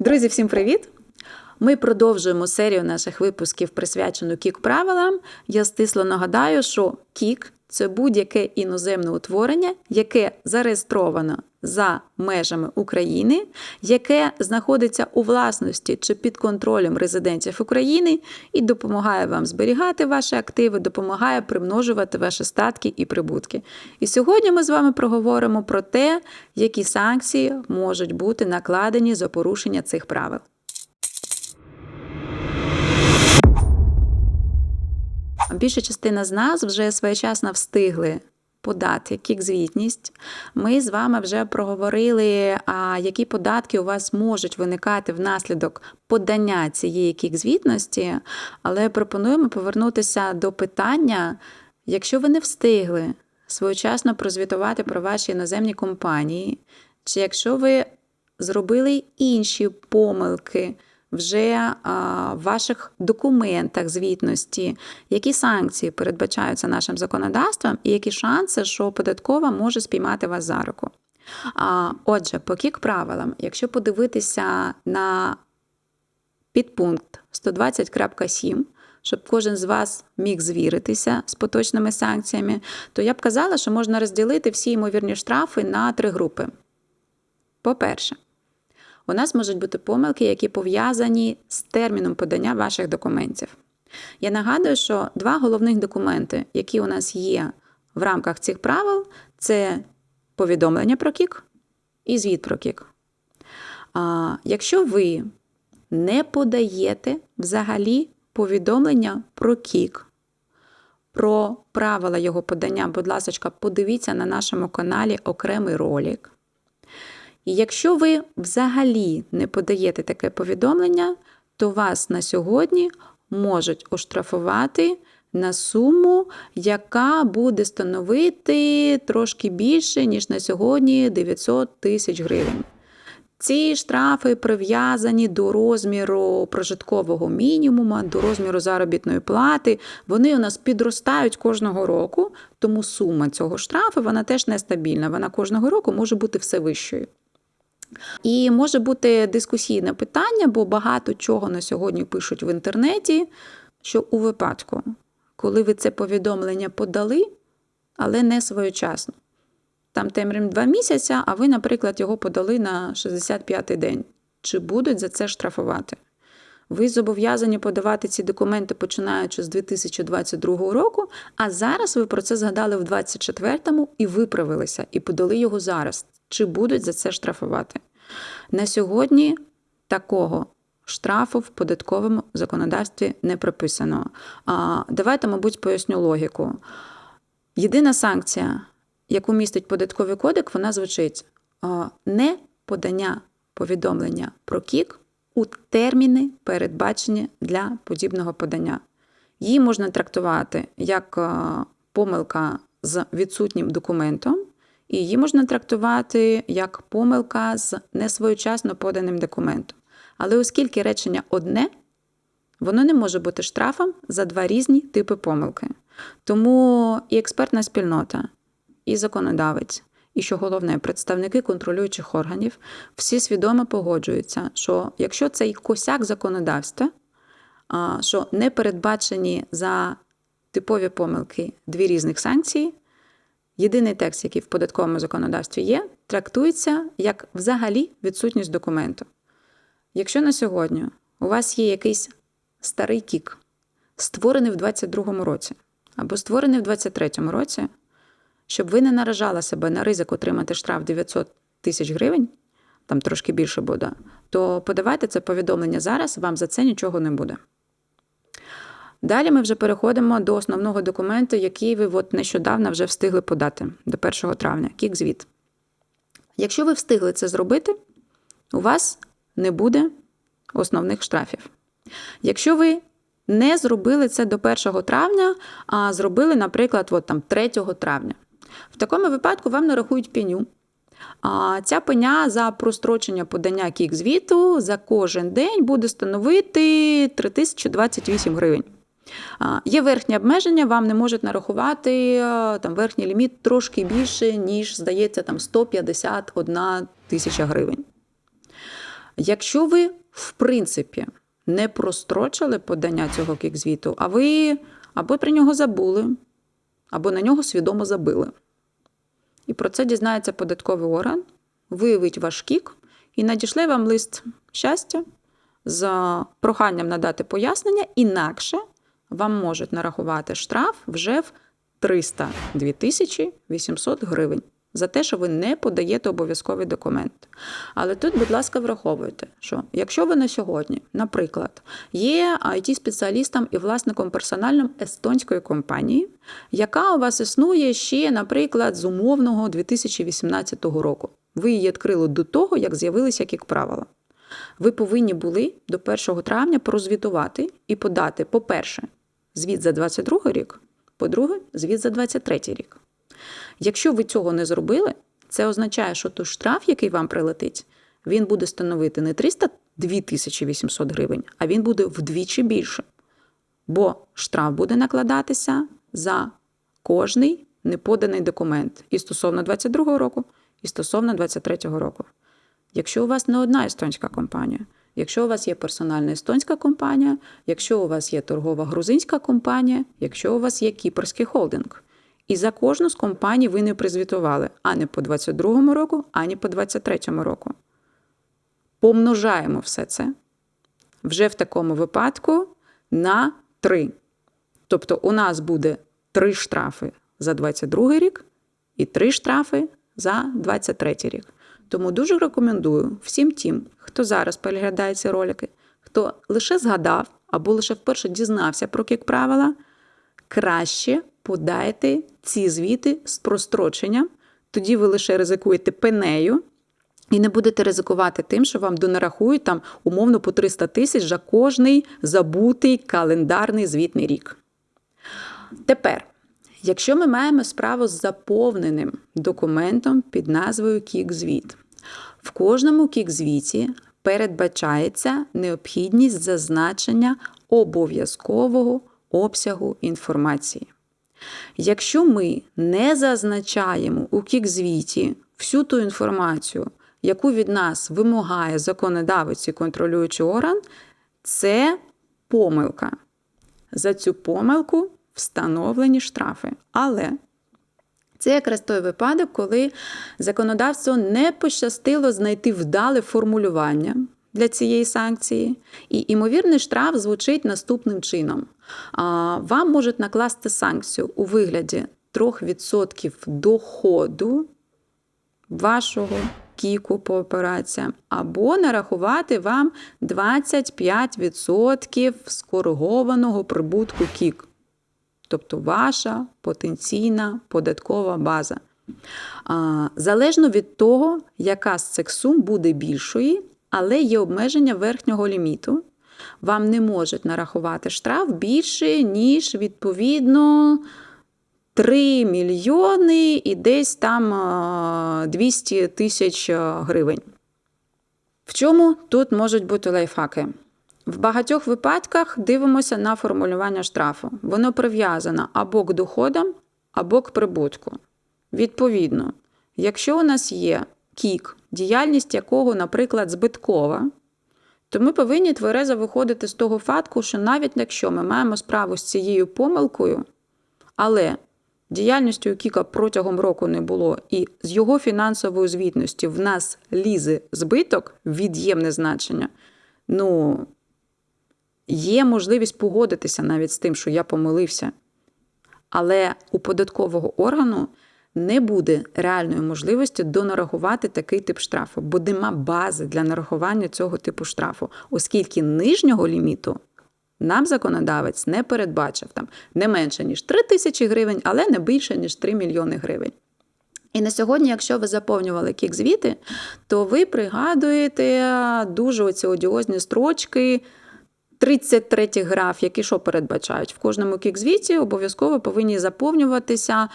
Друзі, всім привіт! Ми продовжуємо серію наших випусків, присвячену кік-правилам. Я стисло нагадаю, що кік це будь-яке іноземне утворення, яке зареєстровано за межами України, яке знаходиться у власності чи під контролем резидентів України і допомагає вам зберігати ваші активи, допомагає примножувати ваші статки і прибутки. І сьогодні ми з вами проговоримо про те, які санкції можуть бути накладені за порушення цих правил. Більша частина з нас вже своєчасно встигли подати кік-звітність. Ми з вами вже проговорили, а які податки у вас можуть виникати внаслідок подання цієї кік-звітності, але пропонуємо повернутися до питання, якщо ви не встигли своєчасно прозвітувати про ваші іноземні компанії, чи якщо ви зробили інші помилки вже в ваших документах звітності, які санкції передбачаються нашим законодавством, і які шанси, що податкова може спіймати вас за руку. Отже, по кік правилам, якщо подивитися на підпункт 120.7, щоб кожен з вас міг звіритися з поточними санкціями, то я б казала, що можна розділити всі ймовірні штрафи на три групи. По-перше, у нас можуть бути помилки, які пов'язані з терміном подання ваших документів. Я нагадую, що два головних документи, які у нас є в рамках цих правил, це повідомлення про кік і звіт про кік. А, Якщо ви не подаєте взагалі повідомлення про кік, про правила його подання, будь ласка, подивіться на нашому каналі окремий ролик. І якщо ви взагалі не подаєте таке повідомлення, то вас на сьогодні можуть оштрафувати на суму, яка буде становити трошки більше, ніж на сьогодні 900 тисяч гривень. Ці штрафи прив'язані до розміру прожиткового мінімуму, до розміру заробітної плати. Вони у нас підростають кожного року, тому сума цього штрафу вона теж нестабільна. Вона кожного року може бути все вищою. І може бути дискусійне питання, бо багато чого на сьогодні пишуть в інтернеті, що у випадку, коли ви це повідомлення подали, але не своєчасно. Там темрім два місяці, а ви, наприклад, його подали на 65-й день. Чи будуть за це штрафувати? Ви зобов'язані подавати ці документи починаючи з 2022 року, а зараз ви про це згадали в 2024-му і виправилися, і подали його зараз. Чи будуть за це штрафувати? На сьогодні такого штрафу в податковому законодавстві не прописано. А, Давайте, мабуть, поясню логіку. Єдина санкція, яку містить податковий кодек, вона звучить не подання повідомлення про кік у терміни, передбачені для подібного подання. Її можна трактувати як помилка з відсутнім документом, і її можна трактувати як помилка з несвоєчасно поданим документом. Але оскільки речення одне, воно не може бути штрафом за два різні типи помилки. Тому і експертна спільнота, і законодавець, і що головне, представники контролюючих органів всі свідомо погоджуються, що якщо цей косяк законодавства, що не передбачені за типові помилки дві різних санкції, єдиний текст, який в податковому законодавстві є, трактується як взагалі відсутність документу. Якщо на сьогодні у вас є якийсь старий кік, створений в 2022 році, або створений в 2023 році, щоб ви не наражали себе на ризик отримати штраф 900 тисяч гривень, там трошки більше буде, то подавайте це повідомлення зараз, вам за це нічого не буде. Далі ми вже переходимо до основного документу, який ви от нещодавно вже встигли подати до 1 травня кік-звіт. Якщо ви встигли це зробити, у вас не буде основних штрафів. Якщо ви не зробили це до 1 травня, а зробили, наприклад, от там 3 травня, в такому випадку вам нарахують пеню. А ця пеня за прострочення подання кік-звіту за кожен день буде становити 3028 гривень. Є верхнє обмеження, вам не можуть нарахувати там верхній ліміт трошки більше, ніж, здається, там 151 тисяча гривень. Якщо ви, в принципі, не прострочили подання цього кік-звіту, а ви або про нього забули, або на нього свідомо забили. І про це дізнається податковий орган, виявить ваш кік і надішле вам лист щастя з проханням надати пояснення, інакше вам можуть нарахувати штраф вже в 302 тисячі 800 гривень за те, що ви не подаєте обов'язковий документ. Але тут, будь ласка, враховуйте, що якщо ви на сьогодні, наприклад, є it спеціалістом і власником персональним естонської компанії, яка у вас існує ще, наприклад, з умовного 2018 року. Ви її відкрили до того, як з'явилися як правила. Ви повинні були до 1 травня прозвітувати і подати, по-перше, звіт за 22 рік, по-друге, звіт за 23 рік. Якщо ви цього не зробили, це означає, що той штраф, який вам прилетить, він буде становити не 302 тисячі 800 гривень, а він буде вдвічі більше. Бо штраф буде накладатися за кожний неподаний документ і стосовно 22-го року, і стосовно 23 року. Якщо у вас не одна естонська компанія, якщо у вас є персональна естонська компанія, якщо у вас є торгова грузинська компанія, якщо у вас є кіпрський холдинг. І за кожну з компаній ви не призвітували ані по 22 року, ані по 23 року. Помножаємо все це вже в такому випадку на 3. Тобто у нас буде 3 штрафи за 22 рік і 3 штрафи за 23 рік. Тому дуже рекомендую всім тим, хто зараз переглядає ці ролики, хто лише згадав або лише вперше дізнався про кік правила, краще подайте ці звіти з простроченням. Тоді ви лише ризикуєте пенею і не будете ризикувати тим, що вам донарахують там умовно по 300 тисяч за кожний забутий календарний звітний рік. Тепер, якщо ми маємо справу з заповненим документом під назвою Кік-звіт, в кожному кік-звіті передбачається необхідність зазначення обов'язкового обсягу інформації. Якщо ми не зазначаємо у кік-звіті всю ту інформацію, яку від нас вимагає законодавець і контролюючий орган, це помилка. За цю помилку встановлені штрафи. Але це якраз той випадок, коли законодавцю не пощастило знайти вдале формулювання для цієї санкції, і імовірний штраф звучить наступним чином: вам можуть накласти санкцію у вигляді 3% доходу вашого кіку по операціям, або нарахувати вам 25% скоригованого прибутку кік. Тобто ваша потенційна податкова база. Залежно від того, яка з цих сум буде більшою, але є обмеження верхнього ліміту. Вам не можуть нарахувати штраф більше, ніж, відповідно, 3 мільйони і десь там 200 тисяч гривень. В чому тут можуть бути лайфхаки? В багатьох випадках дивимося на формулювання штрафу. Воно прив'язано або к доходам, або к прибутку. Відповідно, якщо у нас є кік, діяльність якого, наприклад, збиткова, то ми повинні тверезо виходити з того факту, що навіть якщо ми маємо справу з цією помилкою, але діяльністю Кіка протягом року не було, і з його фінансової звітності в нас лізе збиток, від'ємне значення, ну, є можливість погодитися навіть з тим, що я помилився. Але у податкового органу не буде реальної можливості донарахувати такий тип штрафу, бо нема бази для нарахування цього типу штрафу, оскільки нижнього ліміту нам законодавець не передбачив там не менше, ніж 3 тисячі гривень, але не більше, ніж 3 мільйони гривень. І на сьогодні, якщо ви заповнювали кік-звіти, то ви пригадуєте дуже оці одіозні строчки. 33 граф, які що передбачають? В кожному кік-звіті обов'язково повинні заповнюватися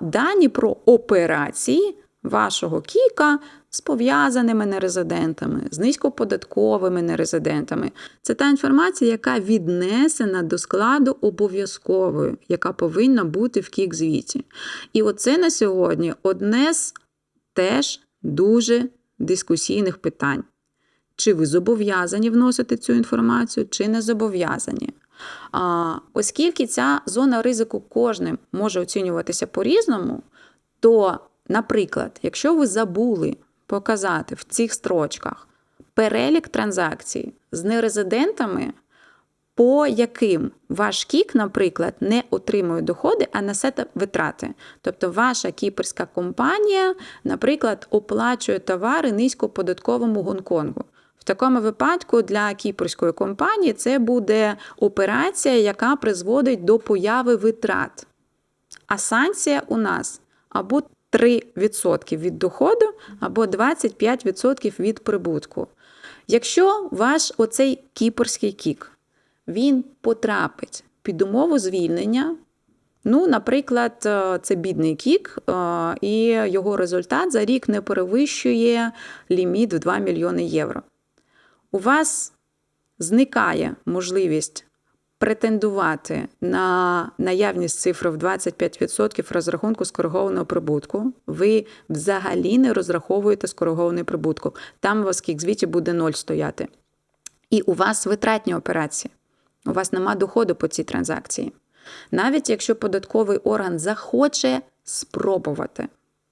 дані про операції вашого кіка з пов'язаними нерезидентами, з низькоподатковими нерезидентами. Це та інформація, яка віднесена до складу обов'язкової, яка повинна бути в кік-звіті. І оце на сьогодні одне з теж дуже дискусійних питань. Чи ви зобов'язані вносити цю інформацію, чи не зобов'язані. А, оскільки ця зона ризику кожним може оцінюватися по-різному, то, наприклад, якщо ви забули показати в цих строчках перелік транзакцій з нерезидентами, по яким ваш кік, наприклад, не отримує доходи, а несе витрати. Тобто ваша кіпрська компанія, наприклад, оплачує товари низькоподатковому Гонконгу. В такому випадку для кіпрської компанії це буде операція, яка призводить до появи витрат. А санкція у нас або 3% від доходу, або 25% від прибутку. Якщо ваш оцей кіпрський кік він потрапить під умову звільнення. Ну, наприклад, е, це бідний кік, е, і його результат за рік не перевищує ліміт в 2 мільйони євро. У вас зникає можливість претендувати на наявність цифри в 25% розрахунку скоригованого прибутку. Ви взагалі не розраховуєте скоригований прибутку. Там у вас в кік-звіті буде 0 стояти. І у вас витратні операції. У вас нема доходу по цій транзакції. Навіть якщо податковий орган захоче спробувати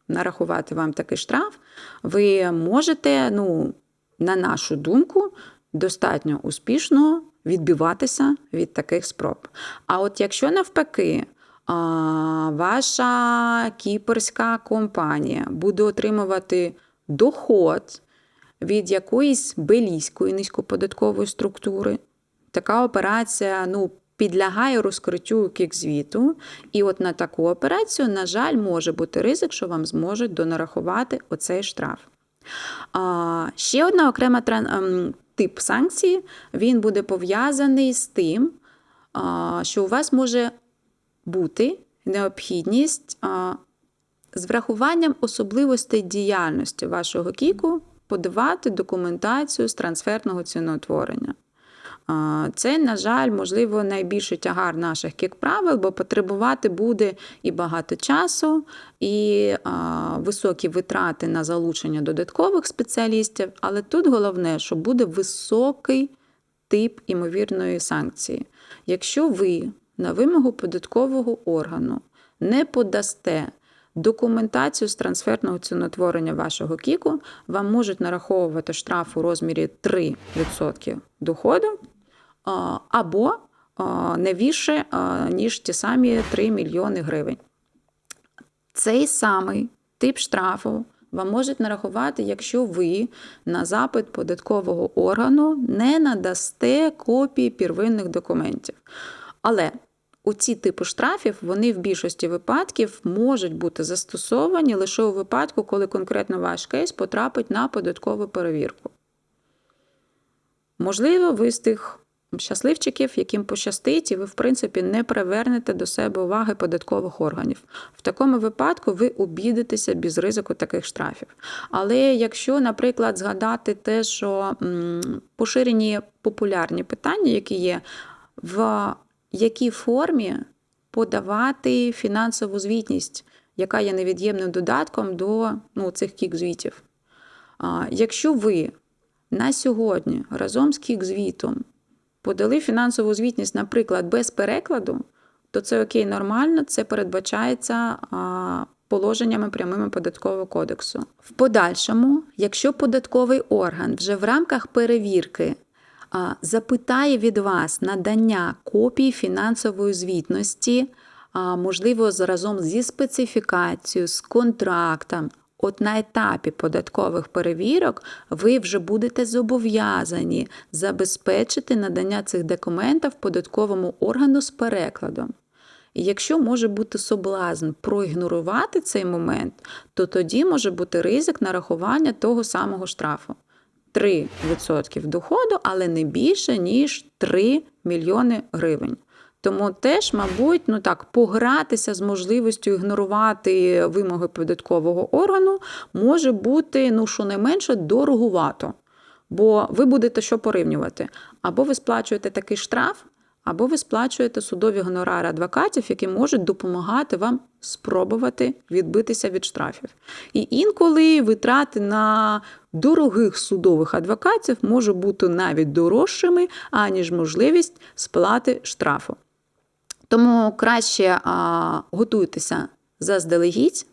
нарахувати вам такий штраф, ви можете, ну, на нашу думку, достатньо успішно відбиватися від таких спроб. А от якщо навпаки, ваша кіперська компанія буде отримувати доход від якоїсь белійської низькоподаткової структури, така операція ну, підлягає розкриттю кікзвіту. І от на таку операцію, на жаль, може бути ризик, що вам зможуть донарахувати оцей штраф. Ще одна окрема ем, тип санкції, він буде пов'язаний з тим, що у вас може бути необхідність з врахуванням особливостей діяльності вашого кіку подавати документацію з трансферного ціноутворення. Це, на жаль, можливо, найбільший тягар наших кік-правил, бо потребувати буде і багато часу, і високі витрати на залучення додаткових спеціалістів. Але тут головне, що буде високий тип імовірної санкції. Якщо ви на вимогу податкового органу не подасте документацію з трансферного ціноутворення вашого кіку, вам можуть нараховувати штраф у розмірі 3% доходу або не більше, ніж ті самі 3 мільйони гривень. Цей самий тип штрафу вам можуть нарахувати, якщо ви на запит податкового органу не надасте копії первинних документів. Але у ці типи штрафів вони в більшості випадків можуть бути застосовані лише у випадку, коли конкретно ваш кейс потрапить на податкову перевірку. Можливо, ви з тих щасливчиків, яким пощастить, і ви, в принципі, не привернете до себе уваги податкових органів. В такому випадку ви обідетеся без ризику таких штрафів. Але якщо, наприклад, згадати те, що поширені популярні питання, які є, в якій формі подавати фінансову звітність, яка є невід'ємним додатком до ну, цих кік-звітів. Якщо ви на сьогодні разом з кік-звітом подали фінансову звітність, наприклад, без перекладу, то це окей, нормально, це передбачається положеннями прямими податкового кодексу. В подальшому, якщо податковий орган вже в рамках перевірки запитає від вас надання копії фінансової звітності, можливо, разом зі специфікацією, з контрактом. От на етапі податкових перевірок ви вже будете зобов'язані забезпечити надання цих документів податковому органу з перекладом. І якщо може бути соблазн проігнорувати цей момент, то тоді може бути ризик нарахування того самого штрафу. 3% доходу, але не більше, ніж 3 мільйони гривень. Тому теж, мабуть, ну так, погратися з можливістю ігнорувати вимоги податкового органу може бути, ну, щонайменше, дорогувато. Бо ви будете що порівнювати? Або ви сплачуєте такий штраф, або ви сплачуєте судові гонорари адвокатів, які можуть допомагати вам спробувати відбитися від штрафів. І інколи витрати на дорогих судових адвокатів можуть бути навіть дорожчими, аніж можливість сплати штрафу. Тому краще а, готуйтеся заздалегідь.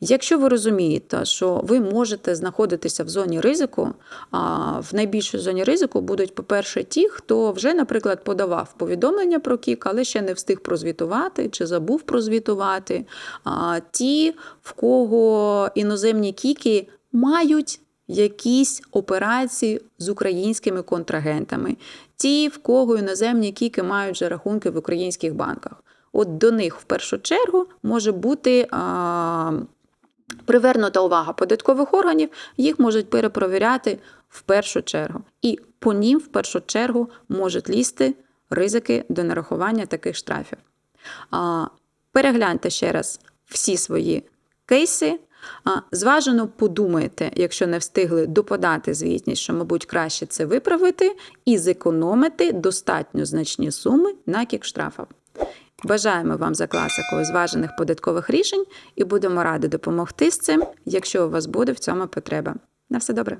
Якщо ви розумієте, що ви можете знаходитися в зоні ризику, а в найбільшій зоні ризику будуть, по-перше, ті, хто вже, наприклад, подавав повідомлення про кік, але ще не встиг прозвітувати чи забув прозвітувати. А ті, в кого іноземні кіки мають якісь операції з українськими контрагентами, ті, в кого іноземні кіки мають вже рахунки в українських банках. От до них в першу чергу може бути а, привернута увага податкових органів, їх можуть перепровіряти в першу чергу. І по ним в першу чергу можуть лізти ризики до нарахування таких штрафів. Перегляньте ще раз всі свої кейси. Зважено подумайте, якщо не встигли доподати звітність, що, мабуть, краще це виправити і зекономити достатньо значні суми на кікштрафах. Бажаємо вам за класикою зважених податкових рішень і будемо раді допомогти з цим, якщо у вас буде в цьому потреба. На все добре.